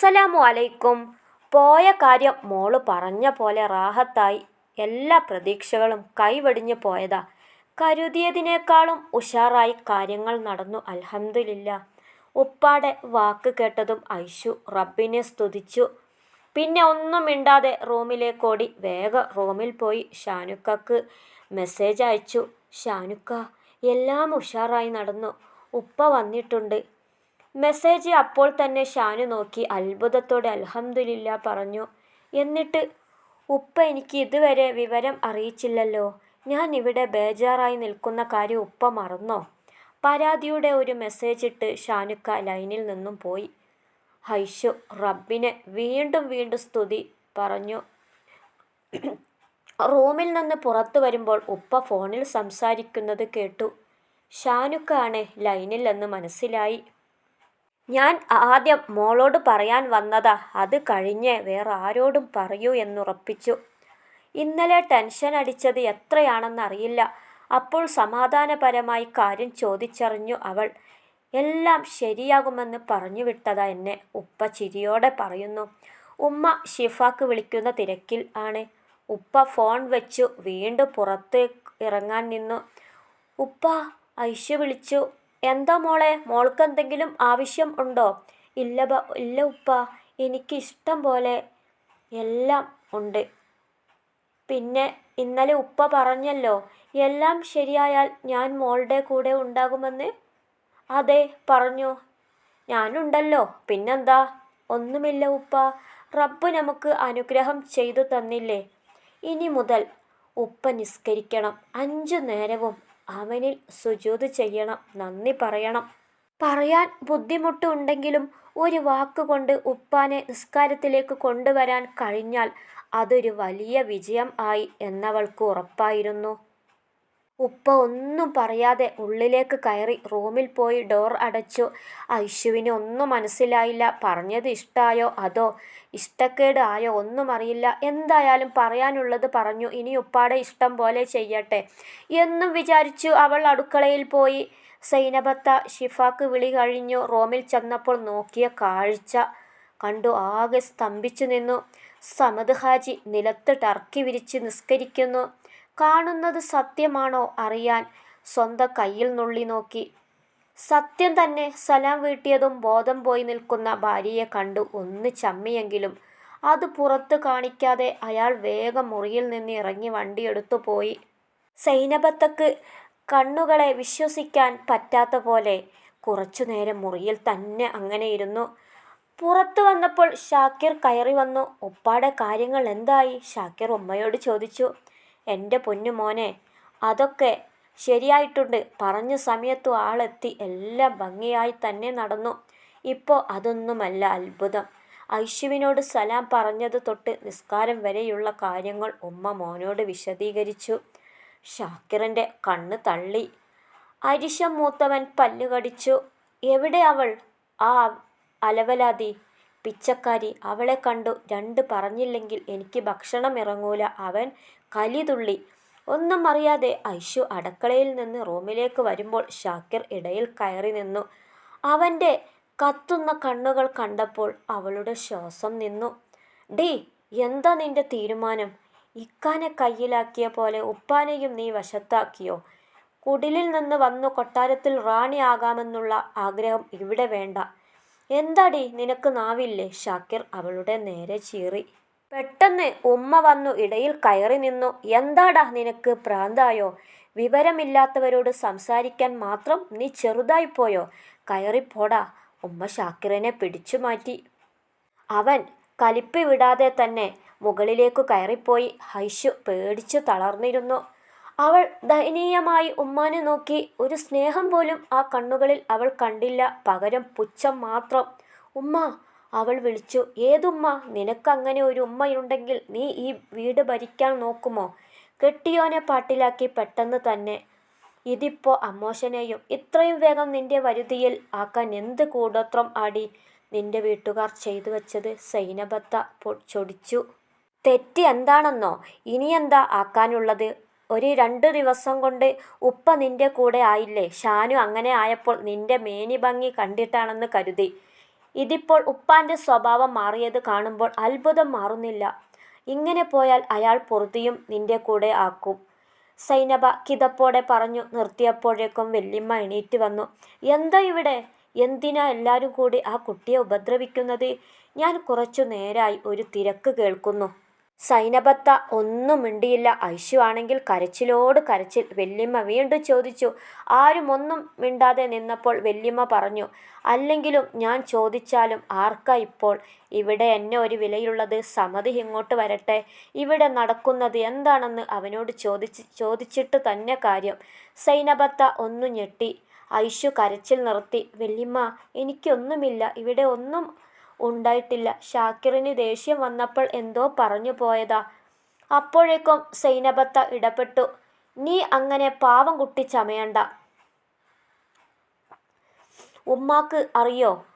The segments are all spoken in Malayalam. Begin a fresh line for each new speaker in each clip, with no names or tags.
അസ്സലാമു അലൈക്കും. പോയ കാര്യം മോൾ പറഞ്ഞ പോലെ റാഹത്തായി. എല്ലാ പ്രതീക്ഷകളും കൈവടിഞ്ഞു പോയതാ. കരുതിയതിനേക്കാളും ഉഷാറായി കാര്യങ്ങൾ നടന്നു. അലഹമില്ല ഉപ്പാടെ വാക്ക് കേട്ടതും ഐഷു റബ്ബിനെ സ്തുതിച്ചു. പിന്നെ ഒന്നും മിണ്ടാതെ റൂമിലേക്കോടി വേഗം റൂമിൽ പോയി ഷാനുക്കക്ക് മെസ്സേജ് അയച്ചു. ഷാനുക്ക എല്ലാം ഉഷാറായി നടന്നു. ഉപ്പ വന്നിട്ടുണ്ട്. മെസ്സേജ് അപ്പോൾ തന്നെ ഷാനു നോക്കി അത്ഭുതത്തോടെ അൽഹംദുലില്ലാ പറഞ്ഞു. എന്നിട്ട് ഉപ്പ എനിക്ക് ഇതുവരെ വിവരം അറിയിച്ചില്ലല്ലോ. ഞാൻ ഇവിടെ ബേജാറായി നിൽക്കുന്ന കാര്യം ഉപ്പ മറന്നോ? പരാതിയുടെ ഒരു മെസ്സേജ് ഇട്ട് ഷാനുക്ക ലൈനിൽ നിന്നും പോയി. ഹൈഷു റബ്ബിനെ വീണ്ടും വീണ്ടും സ്തുതി പറഞ്ഞു. റൂമിൽ നിന്ന് പുറത്തു വരുമ്പോൾ ഉപ്പ ഫോണിൽ സംസാരിക്കുന്നത് കേട്ടു. ഷാനുക്ക ആണ് ലൈനിൽ എന്ന് മനസ്സിലായി. ഞാൻ ആദ്യം മോളോട് പറയാൻ വന്നതാ. അത് കഴിഞ്ഞേ വേറെ ആരോടും പറയൂ എന്നുറപ്പിച്ചു. ഇന്നലെ ടെൻഷൻ അടിച്ചത് എത്രയാണെന്നറിയില്ല അപ്പോൾ സമാധാനപരമായി കാര്യം ചോദിച്ചറിഞ്ഞു അവൾ. എല്ലാം ശരിയാകുമെന്ന് പറഞ്ഞു വിട്ടതാ എന്നെ. ഉപ്പ ചിരിയോടെ പറയുന്നു. ഉമ്മ ഷിഫാക്ക് വിളിക്കുന്ന തിരക്കിൽ ആണ്. ഉപ്പ ഫോൺ വെച്ചു. വീണ്ടും പുറത്ത് ഇറങ്ങാൻ നിന്നു. ഉപ്പ ഐഷ വിളിച്ചു. എന്താ മോളെ? മോൾക്ക് എന്തെങ്കിലും ആവശ്യം ഉണ്ടോ? ഇല്ല ബ ഇല്ല ഉപ്പ എനിക്ക് ഇഷ്ടം പോലെ എല്ലാം ഉണ്ട്. പിന്നെ ഇന്നലെ ഉപ്പ പറഞ്ഞല്ലോ എല്ലാം ശരിയായാൽ ഞാൻ മോളുടെ കൂടെ ഉണ്ടാകുമെന്ന്? അതെ പറഞ്ഞു. ഞാനുണ്ടല്ലോ പിന്നെന്താ? ഒന്നുമില്ല ഉപ്പ റബ്ബ് നമുക്ക് അനുഗ്രഹം ചെയ്തു തന്നില്ലേ? ഇനി മുതൽ ഉപ്പ നിസ്കരിക്കണം അഞ്ചു നേരവും അവനിൽ സുജൂത് ചെയ്യണം നന്ദി പറയണം. പറയാൻ ബുദ്ധിമുട്ടുണ്ടെങ്കിലും ഒരു വാക്കുകൊണ്ട് ഉപ്പാനെ നിസ്കാരത്തിലേക്ക് കൊണ്ടുവരാൻ കഴിഞ്ഞാൽ അതൊരു വലിയ വിജയം ആയി എന്നവൾക്ക് ഉറപ്പായിരുന്നു. ഉപ്പ ഒന്നും പറയാതെ ഉള്ളിലേക്ക് കയറി റൂമിൽ പോയി ഡോർ അടച്ചു. ഐഷുവിന് ഒന്നും മനസ്സിലായില്ല. പറഞ്ഞത് ഇഷ്ടായോ? അതോ ഇഷ്ടക്കേട് ആയോ? ഒന്നും അറിയില്ല. എന്തായാലും പറയാനുള്ളത് പറഞ്ഞു. ഇനി ഉപ്പാടെ ഇഷ്ടം പോലെ ചെയ്യട്ടെ. എന്നും വിചാരിച്ചു അവൾ അടുക്കളയിൽ പോയി. സൈനബത്ത ഷിഫാക്ക് വിളി കഴിഞ്ഞു. റൂമിൽ ചെന്നപ്പോൾ നോക്കിയ കാഴ്ച കണ്ടു. ആകെ സ്തംഭിച്ചു നിന്നു. സമദ് ഹാജി നിലത്ത് ടർക്കി വിരിച്ച് നിസ്കരിക്കുന്നു. കാണുന്നത് സത്യമാണോ അറിയാൻ സ്വന്തം കയ്യിൽ നുള്ളി നോക്കി. സത്യം തന്നെ സലാം വീട്ടിയതും ബോധം പോയി നിൽക്കുന്ന ഭാര്യയെ കണ്ടു. ഒന്ന് ചമ്മിയെങ്കിലും അത് പുറത്ത് കാണിക്കാതെ അയാൾ വേഗം മുറിയിൽ നിന്ന് ഇറങ്ങി വണ്ടിയെടുത്തു പോയി. സൈനബത്തക്ക് കണ്ണുകളെ വിശ്വസിക്കാൻ പറ്റാത്ത പോലെ കുറച്ചു നേരം മുറിയിൽ തന്നെ അങ്ങനെ ഇരുന്നു. പുറത്തു വന്നപ്പോൾ ഷാക്കിർ കയറി വന്നു. ഒപ്പാടെ കാര്യങ്ങൾ എന്തായി? ഷാക്കിർ ഉമ്മയോട് ചോദിച്ചു. എന്റെ പൊന്നു മോനെ അതൊക്കെ ശരിയായിട്ടുണ്ട്. പറഞ്ഞ സമയത്തു ആളെത്തി. എല്ലാം ഭംഗിയായി തന്നെ നടന്നു. ഇപ്പോൾ അതൊന്നുമല്ല അത്ഭുതം. ഐശുവിനോട് സലാം പറഞ്ഞത് തൊട്ട് നിസ്കാരം വരെയുള്ള കാര്യങ്ങൾ ഉമ്മ മോനോട് വിശദീകരിച്ചു. ഷാക്കിറിന്റെ കണ്ണ് തള്ളി. അരിശം മൂത്തവൻ പല്ലു കടിച്ചു. എവിടെ അവൾ? ആ അലവലാതി. പിച്ചക്കാരി അവളെ കണ്ടു. രണ്ട് പറഞ്ഞില്ലെങ്കിൽ എനിക്ക് ഭക്ഷണം ഇറങ്ങൂല. അവൻ കലിതുള്ളി. ഒന്നും അറിയാതെ ഐഷു അടുക്കളയിൽ നിന്ന് റൂമിലേക്ക് വരുമ്പോൾ ഷാക്കിർ ഇടയിൽ കയറി നിന്നു. അവന്റെ കത്തുന്ന കണ്ണുകൾ കണ്ടപ്പോൾ അവളുടെ ശ്വാസം നിന്നു. ഡീ എന്താ നിന്റെ തീരുമാനം? ഇക്കാനെ കയ്യിലാക്കിയ പോലെ ഉപ്പാനെയും നീ വശത്താക്കിയോ? കുടിലിൽ നിന്ന് വന്നു കൊട്ടാരത്തിൽ റാണി ആകാമെന്നുള്ള ആഗ്രഹം ഇവിടെ വേണ്ട. എന്താടി നിനക്ക് നാവില്ലേ? ഷാക്കിർ അവളുടെ നേരെ ചീറി. പെട്ടെന്ന് ഉമ്മ വന്നു ഇടയിൽ കയറി നിന്നു. എന്താടാ നിനക്ക് പ്രാന്തായോ? വിവരമില്ലാത്തവരോട് സംസാരിക്കാൻ മാത്രം നീ ചെറുതായി ചെറുതായിപ്പോയോ കയറിപ്പോടാ. ഉമ്മ ഷാക്കിറിനെ പിടിച്ചു മാറ്റി. അവൻ കലിപ്പ് വിടാതെ തന്നെ മുകളിലേക്കു കയറിപ്പോയി. ഹൈഷു പേടിച്ചു തളർന്നിരുന്നു. അവൾ ദയനീയമായി ഉമ്മാനെ നോക്കി. ഒരു സ്നേഹം പോലും ആ കണ്ണുകളിൽ അവൾ കണ്ടില്ല. പകരം പുച്ഛം മാത്രം. ഉമ്മ അവൾ വിളിച്ചു ഏതുമ്മ? നിനക്കങ്ങനെ ഒരു ഉമ്മയുണ്ടെങ്കിൽ നീ ഈ വീട് ഭരിക്കാൻ നോക്കുമോ? കെട്ടിയോനെ പാട്ടിലാക്കി പെട്ടെന്ന് തന്നെ. ഇതിപ്പോ അമ്മോശനെയും ഇത്രയും വേഗം നിന്റെ വരുതിയിൽ ആക്കാൻ എന്ത് കൂടോത്രം ആടി നിന്റെ വീട്ടുകാർ ചെയ്തു വെച്ചത്? സൈനബത്ത ചൊടിച്ചു. തെറ്റ് എന്താണെന്നോ? ഇനിയെന്താ ആക്കാനുള്ളത്? ഒരു രണ്ട് ദിവസം കൊണ്ട് ഉപ്പ നിന്റെ കൂടെ ആയില്ലേ? ഷാനു അങ്ങനെ ആയപ്പോൾ നിന്റെ മേനി ഭംഗി കണ്ടിട്ടാണെന്ന് കരുതി. ഇതിപ്പോൾ ഉപ്പാന്റെ സ്വഭാവം മാറിയത് കാണുമ്പോൾ അത്ഭുതം മാറുന്നില്ല. ഇങ്ങനെ പോയാൽ അയാൾ പൊറുതിയും നിന്റെ കൂടെ ആക്കും. സൈനബ കിതപ്പോടെ പറഞ്ഞു നിർത്തിയപ്പോഴേക്കും വെല്ലിമ്മ എണീറ്റ് വന്നു. എന്താ ഇവിടെ? എന്തിനാ എല്ലാവരും കൂടി ആ കുട്ടിയെ ഉപദ്രവിക്കുന്നത്? ഞാൻ കുറച്ചു നേരായി ഒരു തിരക്ക് കേൾക്കുന്നു. സൈനബത്ത ഒന്നും മിണ്ടിയില്ല. ഐശു ആണെങ്കിൽ കരച്ചിലോട് കരച്ചിൽ. വല്യമ്മ വീണ്ടും ചോദിച്ചു ആരും ഒന്നും മിണ്ടാതെ നിന്നപ്പോൾ വല്യമ്മ പറഞ്ഞു അല്ലെങ്കിലും ഞാൻ ചോദിച്ചാലും ആർക്കാ ഇപ്പോൾ? ഇവിടെ എന്നെ ഒരു വിലയുള്ളത്. സമതി ഇങ്ങോട്ട് വരട്ടെ. ഇവിടെ നടക്കുന്നത് എന്താണെന്ന് അവനോട് ചോദിച്ച് ചോദിച്ചിട്ട് തന്നെ കാര്യം. സൈനബത്ത ഒന്നു ഞെട്ടി. ഐശു കരച്ചിൽ നിർത്തി. വല്യമ്മ എനിക്കൊന്നുമില്ല. ഇവിടെ ഒന്നും ഉണ്ടായിട്ടില്ല. ഷാക്കിറിന് ദേഷ്യം വന്നപ്പോൾ എന്തോ പറഞ്ഞു പോയതാ. അപ്പോഴേക്കും സൈനബത്ത ഇടപെട്ടു. നീ അങ്ങനെ പാവം കുട്ടി ചമയണ്ട. ഉമ്മാക്ക് അറിയോ?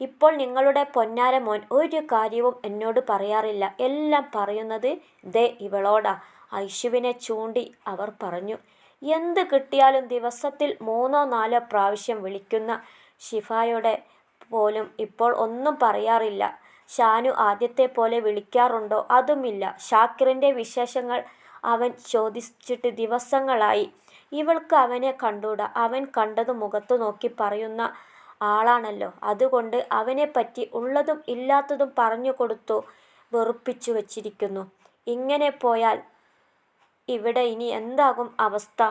ഇപ്പോൾ നിങ്ങളുടെ പൊന്നാര മോൻ ഒരു കാര്യവും എന്നോട് പറയാറില്ല. എല്ലാം പറയുന്നത് ദേ ഇവളോടാ. ഐശുവിനെ ചൂണ്ടി അവർ പറഞ്ഞു. എന്ത് കിട്ടിയാലും ദിവസത്തിൽ മൂന്നോ നാലോ പ്രാവശ്യം വിളിക്കുന്ന ഷിഫായുടെ പോലും ഇപ്പോൾ ഒന്നും പറയാറില്ല. ഷാനു ആദ്യത്തെ പോലെ വിളിക്കാറുണ്ടോ? അതുമില്ല. ഷാക്കിറിന്റെ വിശേഷങ്ങൾ അവൻ ചോദിച്ചിട്ട് ദിവസങ്ങളായി. ഇവൾക്ക് അവനെ കണ്ടൂടാ. അവൻ കണ്ടത് മുഖത്തു നോക്കി പറയുന്ന ആളാണല്ലോ. അതുകൊണ്ട് അവനെപ്പറ്റി ഉള്ളതും ഇല്ലാത്തതും പറഞ്ഞു കൊടുത്തു വെറുപ്പിച്ചു വച്ചിരിക്കുന്നു. ഇങ്ങനെ പോയാൽ ഇവിടെ ഇനി എന്താകും അവസ്ഥ?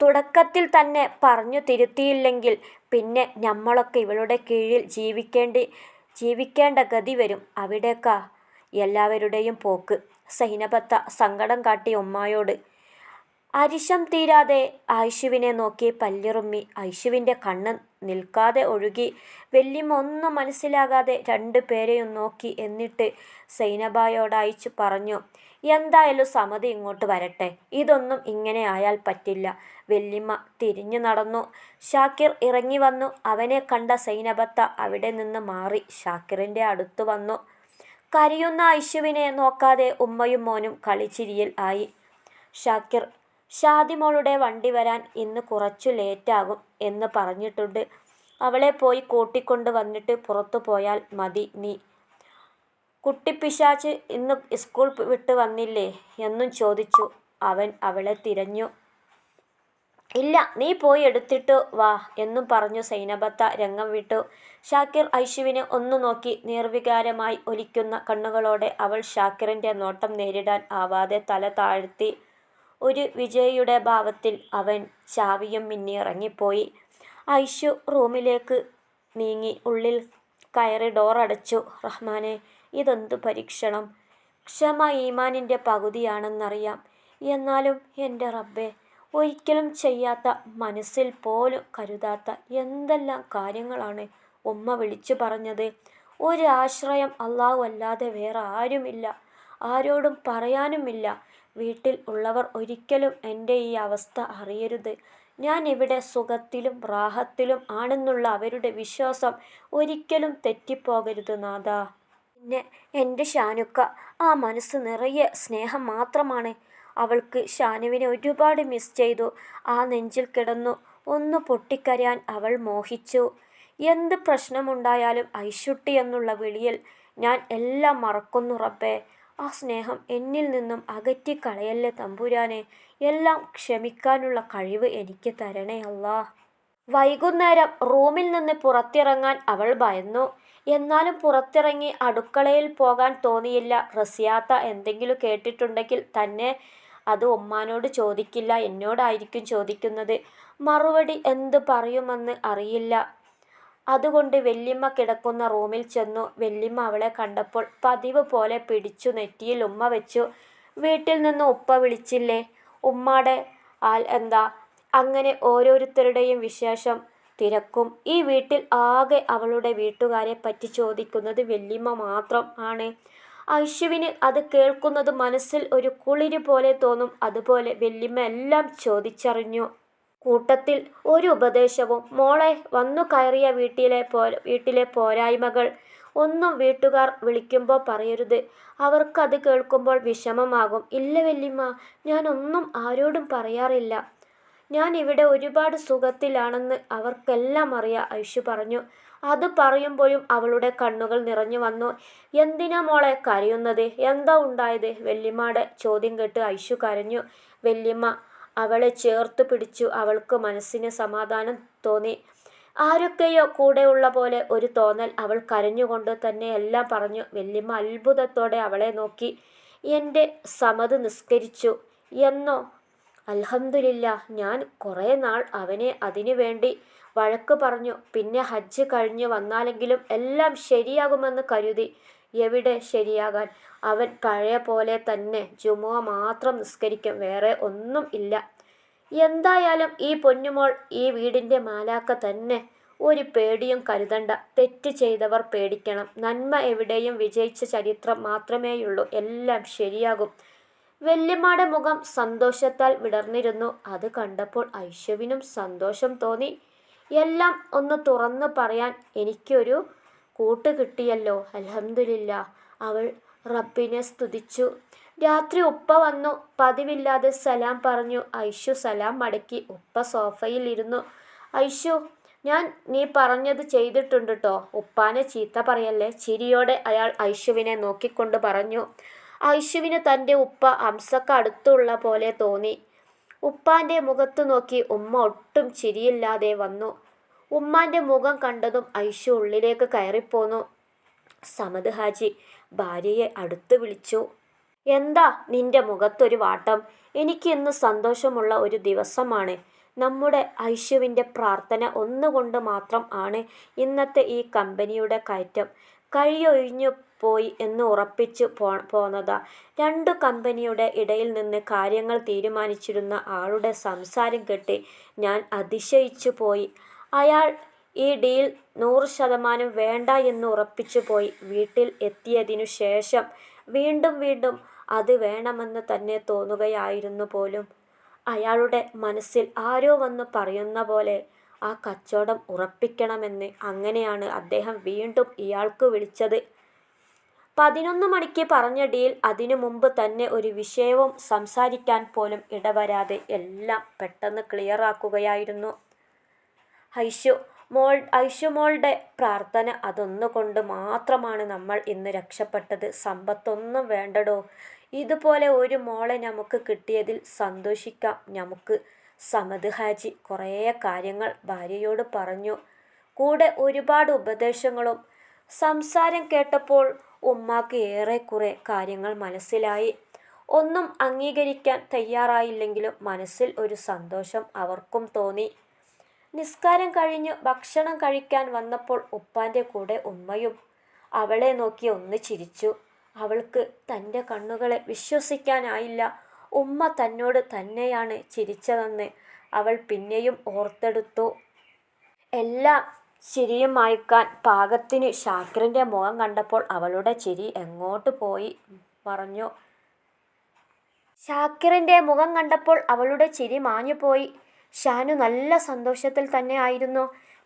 തുടക്കത്തിൽ തന്നെ പറഞ്ഞു തിരുത്തിയില്ലെങ്കിൽ പിന്നെ നമ്മളൊക്കെ ഇവളുടെ കീഴിൽ ജീവിക്കേണ്ടി ജീവിക്കേണ്ട ഗതി വരും. അവിടേക്കാ എല്ലാവരുടെയും പോക്ക്. സൈനബത്ത സങ്കടം കാട്ടി ഉമ്മായോട് അരിശം തീരാതെ ഐശുവിനെ നോക്കി പല്ലിറുമ്മി. ഐശുവിന്റെ കണ്ണ് നിൽക്കാതെ ഒഴുകി. വല്യമ്മ ഒന്നും മനസ്സിലാകാതെ രണ്ടു പേരെയും നോക്കി എന്നിട്ട് സൈനബായോട് അയച്ചു പറഞ്ഞു എന്തായാലും സമതി ഇങ്ങോട്ട് വരട്ടെ. ഇതൊന്നും ഇങ്ങനെ ആയാൽ പറ്റില്ല വല്യമ്മ തിരിഞ്ഞു നടന്നു. ഷാക്കിർ ഇറങ്ങി വന്നു. അവനെ കണ്ട സൈനബത്ത അവിടെ നിന്ന് മാറി. ഷാക്കിറിന്റെ അടുത്തു വന്നു. കരിയുന്ന ഐശുവിനെ നോക്കാതെ ഉമ്മയും മോനും കളിച്ചിരിയിൽ ആയി. ഷാക്കിർ ഷാദിമോളുടെ വണ്ടി വരാൻ ഇന്ന് കുറച്ചു ലേറ്റാകും എന്ന് പറഞ്ഞിട്ടുണ്ട്. അവളെ പോയി കൂട്ടിക്കൊണ്ട് വന്നിട്ട് പുറത്തു പോയാൽ മതി നീ. കുട്ടിപ്പിശാച്ച് ഇന്ന് സ്കൂൾ വിട്ട് വന്നില്ലേ എന്നും ചോദിച്ചു. അവൻ അവളെ തിരഞ്ഞു. ഇല്ല നീ പോയി എടുത്തിട്ട് വാ എന്നും പറഞ്ഞു സൈനബത്ത രംഗം വിട്ടു. ഷാക്കിർ ഐഷുവിനെ ഒന്നു നോക്കി നിർവികാരമായി ഒലിക്കുന്ന കണ്ണുകളോടെ അവൾ ഷാക്കിറിന്റെ നോട്ടം നേരിടാൻ ആവാതെ തല താഴ്ത്തി ഒരു വിജയിയുടെ ഭാവത്തിൽ അവൻ ചാവിയും മിന്നി ഇറങ്ങിപ്പോയി. ഐഷു റൂമിലേക്ക് നീങ്ങി ഉള്ളിൽ കയറി ഡോറടച്ചു റഹ്മാനെ ഇതെന്തു പരീക്ഷണം? ക്ഷമ ഈമാനിന്റെ പകുതിയാണെന്നറിയാം. എന്നാലും എന്റെ റബ്ബെ ഒരിക്കലും ചെയ്യാത്ത മനസ്സിൽ പോലും കരുതാത്ത എന്തെല്ലാം കാര്യങ്ങളാണ് ഉമ്മ വിളിച്ചു പറഞ്ഞത്? ഒരാശ്രയം അള്ളാഹു അല്ലാതെ വേറെ ആരുമില്ല. ആരോടും പറയാനുമില്ല. വീട്ടിൽ ഉള്ളവർ ഒരിക്കലും എന്റെ ഈ അവസ്ഥ അറിയരുത്. ഞാൻ ഇവിടെ സുഖത്തിലും റാഹത്തിലും ആണെന്നുള്ള അവരുടെ വിശ്വാസം ഒരിക്കലും തെറ്റിപ്പോകരുത് നാഥ. പിന്നെ എന്റെ ഷാനുക്ക ആ മനസ്സ് നിറയെ സ്നേഹം മാത്രമാണ്. അവൾക്ക് ഷാനുവിനെ ഒരുപാട് മിസ് ചെയ്തു. ആ നെഞ്ചിൽ കിടന്നു ഒന്ന് പൊട്ടിക്കരയാൻ അവൾ മോഹിച്ചു. എന്ത് പ്രശ്നമുണ്ടായാലും ഐശുട്ടി എന്നുള്ള വിളിയിൽ ഞാൻ എല്ലാം മറക്കുന്നു റബ്ബേ. ആ സ്നേഹം എന്നിൽ നിന്നും അകറ്റിക്കളയല്ലേ തമ്പുരാനെ? എല്ലാം ക്ഷമിക്കാനുള്ള കഴിവ് എനിക്ക് തരണേ അല്ലാ വൈകുന്നേരം റൂമിൽ നിന്ന് പുറത്തിറങ്ങാൻ അവൾ ഭയന്നു. എന്നാലും പുറത്തിറങ്ങി അടുക്കളയിൽ പോകാൻ തോന്നിയില്ല. റസിയാത്ത എന്തെങ്കിലും കേട്ടിട്ടുണ്ടെങ്കിൽ തന്നെ അത് ഉമ്മാനോട് ചോദിക്കില്ല. എന്നോടായിരിക്കും ചോദിക്കുന്നത്. മറുപടി എന്ത് പറയുമെന്ന് അറിയില്ല. അതുകൊണ്ട് വല്യമ്മ കിടക്കുന്ന റൂമിൽ ചെന്നു. വല്യമ്മ അവളെ കണ്ടപ്പോൾ പതിവ് പോലെ പിടിച്ചു നെറ്റിയിൽ ഉമ്മ വെച്ചു. വീട്ടിൽ നിന്ന് ഉപ്പ വിളിച്ചില്ലേ? ഉമ്മാടെ ആൽ എന്താ? അങ്ങനെ ഓരോരുത്തരുടെയും വിശേഷം തിരക്കും. ഈ വീട്ടിൽ ആകെ അവളുടെ വീട്ടുകാരെ പറ്റി ചോദിക്കുന്നത് വല്യമ്മ മാത്രം ആണ്. ഐശുവിന് അത് കേൾക്കുന്നത് മനസ്സിൽ ഒരു കുളിര് പോലെ തോന്നും. അതുപോലെ വല്യമ്മ എല്ലാം ചോദിച്ചറിഞ്ഞു. കൂട്ടത്തിൽ ഒരു ഉപദേശവും മോളെ വന്നു കയറിയ വീട്ടിലെ വീട്ടിലെ പോരായ്മകൾ ഒന്നും വീട്ടുകാർ വിളിക്കുമ്പോൾ പറയരുത്. അവർക്കത് കേൾക്കുമ്പോൾ വിഷമമാകും. ഇല്ല വല്യമ്മ ഞാനൊന്നും ആരോടും പറയാറില്ല. ഞാൻ ഇവിടെ ഒരുപാട് സുഖത്തിലാണെന്ന് അവർക്കെല്ലാം അറിയാം ഐഷു പറഞ്ഞു. അത് പറയുമ്പോഴും അവളുടെ കണ്ണുകൾ നിറഞ്ഞു വന്നു. എന്തിനാ മോളെ കരയുന്നത്? എന്താ ഉണ്ടായത്? വല്യമ്മയുടെ ചോദ്യം കേട്ട് ഐഷു കരഞ്ഞു. വല്യമ്മ അവളെ ചേർത്ത് പിടിച്ചു അവൾക്ക് മനസ്സിന് സമാധാനം തോന്നി. ആരൊക്കെയോ കൂടെയുള്ള പോലെ ഒരു തോന്നൽ അവൾ കരഞ്ഞുകൊണ്ട് തന്നെ എല്ലാം പറഞ്ഞു. വല്യമ്മ അത്ഭുതത്തോടെ അവളെ നോക്കി. എന്റെ സമത് നിസ്കരിച്ചു. എന്നോ? അലഹമില്ല ഞാൻ കുറേ നാൾ അവനെ അതിനു വേണ്ടി വഴക്ക് പറഞ്ഞു. പിന്നെ ഹജ്ജ് കഴിഞ്ഞ് വന്നാലെങ്കിലും എല്ലാം ശരിയാകുമെന്ന് കരുതി. എവിടെ ശരിയാകാൻ? അവൻ പഴയ പോലെ തന്നെ ജുമുഅ മാത്രം നിസ്കരിക്കും വേറെ ഒന്നും ഇല്ല. എന്തായാലും ഈ പൊന്നുമോൾ ഈ വീടിന്റെ മാലാക്ക തന്നെ ഒരു പേടിയും കരുതണ്ട. തെറ്റ് ചെയ്തവർ പേടിക്കണം. നന്മ എവിടെയും വിജയിച്ച ചരിത്രം മാത്രമേയുള്ളൂ. എല്ലാം ശരിയാകും. വെല്ലുമാടെ മുഖം സന്തോഷത്താൽ വിടർന്നിരുന്നു. അത് കണ്ടപ്പോൾ ഐശ്വവിനും സന്തോഷം തോന്നി. എല്ലാം ഒന്ന് തുറന്നു പറയാൻ എനിക്കൊരു കൂട്ട് കിട്ടിയല്ലോ അലഹമില്ല അവൾ റബ്ബിനെ സ്തുതിച്ചു. രാത്രി ഉപ്പ വന്നു. പതിവില്ലാതെ സലാം പറഞ്ഞു. ഐഷു സലാം മടക്കി. ഉപ്പ സോഫയിൽ ഇരുന്നു ഐഷു ഞാൻ നീ പറഞ്ഞത് ചെയ്തിട്ടുണ്ട് കേട്ടോ ഉപ്പാനെ ചീത്ത പറയല്ലേ? ചിരിയോടെ അയാൾ ഐഷുവിനെ നോക്കിക്കൊണ്ട് പറഞ്ഞു. ഐഷുവിന് തന്റെ ഉപ്പ അംസക്ക് അടുത്തുള്ള പോലെ തോന്നി. ഉപ്പാന്റെ മുഖത്ത് നോക്കി ഉമ്മ ഒട്ടും ചിരിയില്ലാതെ വന്നു. ഉമ്മാന്റെ മുഖം കണ്ടതും ഐഷു ഉള്ളിലേക്ക് കയറിപ്പോന്നു. സമദ് ഹാജി ഭാര്യയെ അടുത്ത് വിളിച്ചു. എന്താ നിന്റെ മുഖത്തൊരു വാട്ടം? എനിക്ക് ഇന്ന് സന്തോഷമുള്ള ഒരു ദിവസമാണ്. നമ്മുടെ ഐഷുവിന്റെ പ്രാർത്ഥന ഒന്നുകൊണ്ട് മാത്രം ആണ് ഇന്നത്തെ ഈ കമ്പനിയുടെ കയറ്റം. കഴിയൊഴിഞ്ഞു പോയി എന്ന് ഉറപ്പിച്ചു പോ പോന്നതാ. രണ്ടു കമ്പനിയുടെ ഇടയിൽ നിന്ന് കാര്യങ്ങൾ തീരുമാനിച്ചിരുന്ന ആളുടെ സംസാരം കെട്ടി ഞാൻ അതിശയിച്ചു പോയി. അയാൾ ഈ ഡീൽ നൂറ് ശതമാനം വേണ്ട എന്ന് ഉറപ്പിച്ചു പോയി. വീട്ടിൽ എത്തിയതിനു ശേഷം വീണ്ടും വീണ്ടും അത് വേണമെന്ന് തന്നെ തോന്നുകയായിരുന്നു പോലും. അയാളുടെ മനസ്സിൽ ആരോ വന്ന് പറയുന്ന പോലെ ആ കച്ചവടം ഉറപ്പിക്കണമെന്ന് അങ്ങനെയാണ് അദ്ദേഹം വീണ്ടും ഇയാൾക്ക് വിളിച്ചത്. പതിനൊന്ന് മണിക്ക് പറഞ്ഞ ഡീൽ അതിനു മുമ്പ് തന്നെ ഒരു വിഷയവും സംസാരിക്കാൻ പോലും ഇടവരാതെ എല്ലാം പെട്ടെന്ന് ക്ലിയറാക്കുകയായിരുന്നു ഐഷു മോൾ ഐഷുമോളുടെ പ്രാർത്ഥന അതൊന്നുകൊണ്ട് മാത്രമാണ് നമ്മൾ ഇന്ന് രക്ഷപ്പെട്ടത്. സമ്പത്തൊന്നും വേണ്ടടോ. ഇതുപോലെ ഒരു മോളെ നമുക്ക് കിട്ടിയതിൽ സന്തോഷിക്കാം. നമുക്ക് സമദ് ഹാജി കുറേ കാര്യങ്ങൾ ഭാര്യയോട് പറഞ്ഞു. കൂടെ ഒരുപാട് ഉപദേശങ്ങളും. സംസാരം കേട്ടപ്പോൾ ഉമ്മാക്ക് ഏറെക്കുറെ കാര്യങ്ങൾ മനസ്സിലായി. ഒന്നും അംഗീകരിക്കാൻ തയ്യാറായില്ലെങ്കിലും മനസ്സിൽ ഒരു സന്തോഷം അവർക്കും തോന്നി. നിസ്കാരം കഴിഞ്ഞു ഭക്ഷണം കഴിക്കാൻ വന്നപ്പോൾ ഉപ്പാന്റെ കൂടെ ഉമ്മയും അവളെ നോക്കി ഒന്ന് ചിരിച്ചു. അവൾക്ക് തന്റെ കണ്ണുകളെ വിശ്വസിക്കാനായില്ല. ഉമ്മ തന്നോട് തന്നെയാണ് ചിരിച്ചതെന്ന് അവൾ പിന്നെയും ഓർത്തെടുത്തു. എല്ലാം ചിരിയും മായ്ക്കാൻ പാകത്തിന് ഷാക്കിറിന്റെ മുഖം കണ്ടപ്പോൾ അവളുടെ ചിരി എങ്ങോട്ട് പോയി പറഞ്ഞു. ഷാക്കിറിന്റെ മുഖം കണ്ടപ്പോൾ അവളുടെ ചിരി മാഞ്ഞുപോയി. ഷാനു നല്ല സന്തോഷത്തിൽ തന്നെ ആയിരുന്നു.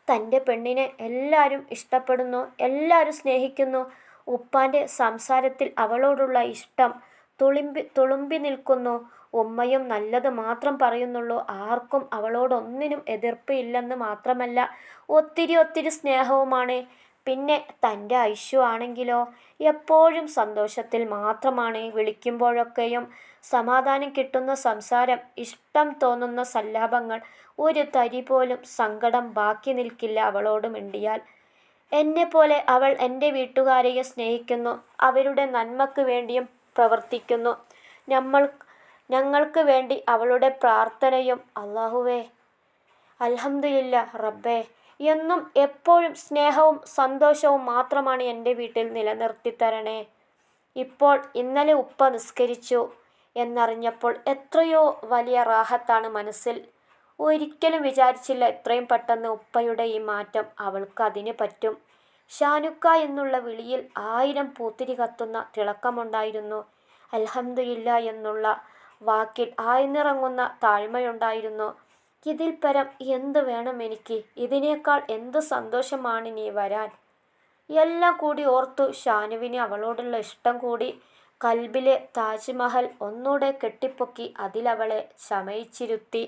തന്റെ പെണ്ണിനെ എല്ലാവരും ഇഷ്ടപ്പെടുന്നു എല്ലാവരും സ്നേഹിക്കുന്നു. ഉപ്പാന്റെ സംസാരത്തിൽ അവളോടുള്ള ഇഷ്ടം തുളുമ്പി തുളുമ്പി നിൽക്കുന്നു. ഉമ്മയും നല്ലത് മാത്രം പറയുന്നുള്ളൂ. ആർക്കും അവളോടൊന്നിനും എതിർപ്പ് ഇല്ലെന്ന് മാത്രമല്ല ഒത്തിരി ഒത്തിരി സ്നേഹവുമാണ്. പിന്നെ തന്റെ ഐശു ആണെങ്കിലോ എപ്പോഴും സന്തോഷത്തിൽ മാത്രമാണ് വിളിക്കുമ്പോഴൊക്കെയും സമാധാനം കിട്ടുന്ന സംസാരം ഇഷ്ടം തോന്നുന്ന സല്ലാപങ്ങൾ ഒരു തരി പോലും സങ്കടം ബാക്കി നിൽക്കില്ല അവളോട് മിണ്ടിയാൽ. എന്നെപ്പോലെ അവൾ എന്റെ വീട്ടുകാരെയും സ്നേഹിക്കുന്നു അവരുടെ നന്മക്ക് വേണ്ടിയും പ്രവർത്തിക്കുന്നു. നമ്മൾ ഞങ്ങൾക്ക് വേണ്ടി അവളുടെ പ്രാർത്ഥനയും അള്ളാഹുവേ അലഹമില്ല റബ്ബേ എന്നും എപ്പോഴും സ്നേഹവും സന്തോഷവും മാത്രമാണ് എന്റെ വീട്ടിൽ നിലനിർത്തി തരണേ. ഇപ്പോൾ ഇന്നലെ ഉപ്പ നിസ്കരിച്ചു എന്നറിഞ്ഞപ്പോൾ എത്രയോ വലിയ റാഹത്താണ് മനസ്സിൽ. ഒരിക്കലും വിചാരിച്ചില്ല ഇത്രയും പെട്ടെന്ന് ഉപ്പയുടെ ഈ മാറ്റം അവൾക്ക് അതിന് പറ്റും. ഷാനുക്ക എന്നുള്ള വിളിയിൽ ആയിരം പൂത്തിരി കത്തുന്ന തിളക്കമുണ്ടായിരുന്നു. അൽഹംദുലില്ല എന്നുള്ള വാക്കിൽ ആയിനിറങ്ങുന്ന താഴ്മയുണ്ടായിരുന്നു. ഇതിൽ പരം എന്ത് വേണം എനിക്ക്? ഇതിനേക്കാൾ എന്ത് സന്തോഷമാണ് നീ വരാൻ? എല്ലാം കൂടി ഓർത്തു ഷാനുവിന് അവളോടുള്ള ഇഷ്ടം കൂടി കൽബിലെ താജ്മഹൽ ഒന്നൂടെ കെട്ടിപ്പൊക്കി അതിലവളെ ശമയിച്ചിരുത്തി.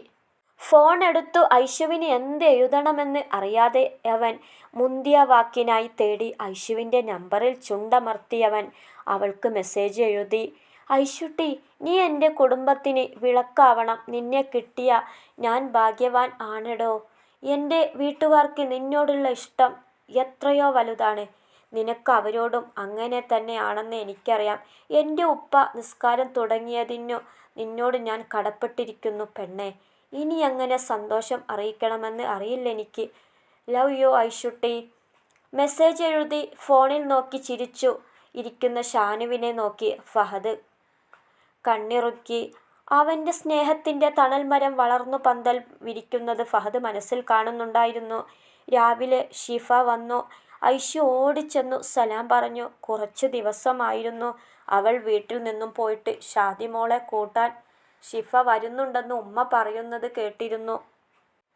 ഫോൺ എടുത്തു ഐശുവിന് എന്ത് എഴുതണമെന്ന് അറിയാതെ അവൻ മുന്തിയ വാക്കിനായി തേടി ഐശുവിന്റെ നമ്പറിൽ ചുണ്ടമർത്തിയവൻ അവൾക്ക് മെസ്സേജ് എഴുതി. ഐശുട്ടി നീ എന്റെ കുടുംബത്തിന് വിളക്കാവണം. നിന്നെ കിട്ടിയ ഞാൻ ഭാഗ്യവാൻ ആണെടോ. എന്റെ വീട്ടുകാർക്ക് നിന്നോടുള്ള ഇഷ്ടം എത്രയോ വലുതാണ്. നിനക്ക് അവരോടും അങ്ങനെ തന്നെയാണെന്ന് എനിക്കറിയാം. എന്റെ ഉപ്പ നിസ്കാരം തുടങ്ങിയതിനു നിന്നോട് ഞാൻ കടപ്പെട്ടിരിക്കുന്നു പെണ്ണെ. ഇനി എങ്ങനെ സന്തോഷം അറിയിക്കണമെന്ന് അറിയില്ല എനിക്ക്. ലവ് യു ഐഷുട്ടി മെസ്സേജ് എഴുതി ഫോണിൽ നോക്കി ചിരിച്ചു. ഇരിക്കുന്ന ഷാനുവിനെ നോക്കി ഫഹദ് കണ്ണിറുക്കി. അവന്റെ സ്നേഹത്തിന്റെ തണൽമരം വളർന്നു പന്തൽ വിരിക്കുന്നത് ഫഹദ് മനസ്സിൽ കാണുന്നുണ്ടായിരുന്നു. രാവിലെ ഷിഫ വന്നു. ഐഷ ഓടിച്ചെന്നു സലാം പറഞ്ഞു. കുറച്ചു ദിവസമായിരുന്നു അവൾ വീട്ടിൽ നിന്നും പോയിട്ട്. ഷാദിമോളെ കൂട്ടാൻ ഷിഫ വരുന്നുണ്ടെന്ന് ഉമ്മ പറയുന്നത് കേട്ടിരുന്നു.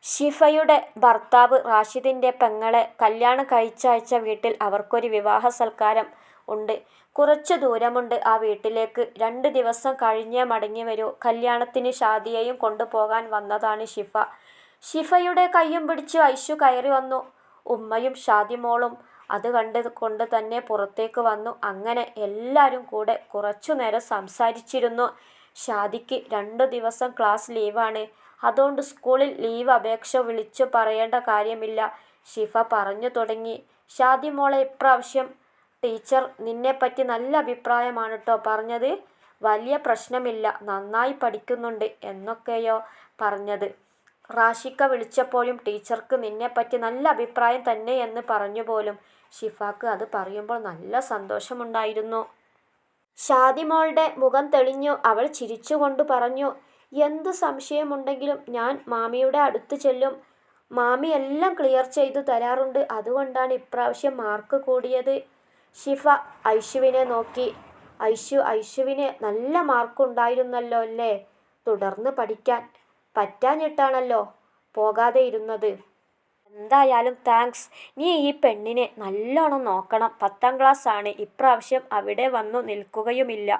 ഷിഫയുടെ ഭർത്താവ് റാഷിദിന്റെ പെങ്ങളെ കല്യാണം കഴിച്ചയച്ച വീട്ടിൽ അവർക്കൊരു വിവാഹ സൽക്കാരം ഉണ്ട്. കുറച്ചു ദൂരമുണ്ട് ആ വീട്ടിലേക്ക്. രണ്ട് ദിവസം കഴിഞ്ഞേ മടങ്ങി വരൂ. കല്യാണത്തിന് ഷാദിയെയും കൊണ്ടുപോകാൻ വന്നതാണ് ഷിഫ. ഷിഫയുടെ കയ്യും പിടിച്ച് ഐഷു കയറി വന്നു. ഉമ്മയും ഷാദിമോളും അത് കണ്ട് കൊണ്ട് തന്നെ പുറത്തേക്ക് വന്നു. അങ്ങനെ എല്ലാവരും കൂടെ കുറച്ചു നേരം സംസാരിച്ചിരുന്നു. ഷാദിക്ക് രണ്ടു ദിവസം ക്ലാസ് ലീവാണ്. അതുകൊണ്ട് സ്കൂളിൽ ലീവ് അപേക്ഷ വിളിച്ചു പറയേണ്ട കാര്യമില്ല. ഷിഫ പറഞ്ഞു തുടങ്ങി. ഷാദി മോളെ ഇപ്രാവശ്യം ടീച്ചർ നിന്നെപ്പറ്റി നല്ല അഭിപ്രായമാണ് കേട്ടോ പറഞ്ഞത്. വലിയ പ്രശ്നമില്ല. നന്നായി പഠിക്കുന്നുണ്ട് എന്നൊക്കെയോ പറഞ്ഞത്. റാഷിക്ക വിളിച്ചപ്പോഴും ടീച്ചർക്ക് നിന്നെപ്പറ്റി നല്ല അഭിപ്രായം തന്നെ എന്ന് പറഞ്ഞു പോലും. ഷിഫാക്ക് അത് പറയുമ്പോൾ നല്ല സന്തോഷമുണ്ടായിരുന്നു. ഷാദിമോളുടെ മുഖം തെളിഞ്ഞു. അവൾ ചിരിച്ചുകൊണ്ട് പറഞ്ഞു എന്ത് സംശയമുണ്ടെങ്കിലും ഞാൻ മാമിയുടെ അടുത്ത് ചെല്ലും. മാമി എല്ലാം ക്ലിയർ ചെയ്തു തരാറുണ്ട്. അതുകൊണ്ടാണ് ഇപ്രാവശ്യം മാർക്ക് കൂടിയത്. ഷിഫ ഐഷുവിനെ നോക്കി. ഐഷു ഐഷുവിന് നല്ല മാർക്കുണ്ടായിരുന്നല്ലോ അല്ലേ? തുടർന്ന് പഠിക്കാൻ പറ്റാഞ്ഞിട്ടാണല്ലോ പോകാതെ ഇരുന്നത്. എന്തായാലും താങ്ക്സ്. നീ ഈ പെണ്ണിനെ നല്ലോണം നോക്കണം. പത്താം ക്ലാസ് ആണ് ഇപ്രാവശ്യം അവിടെ വന്നു നിൽക്കുകയുമില്ല.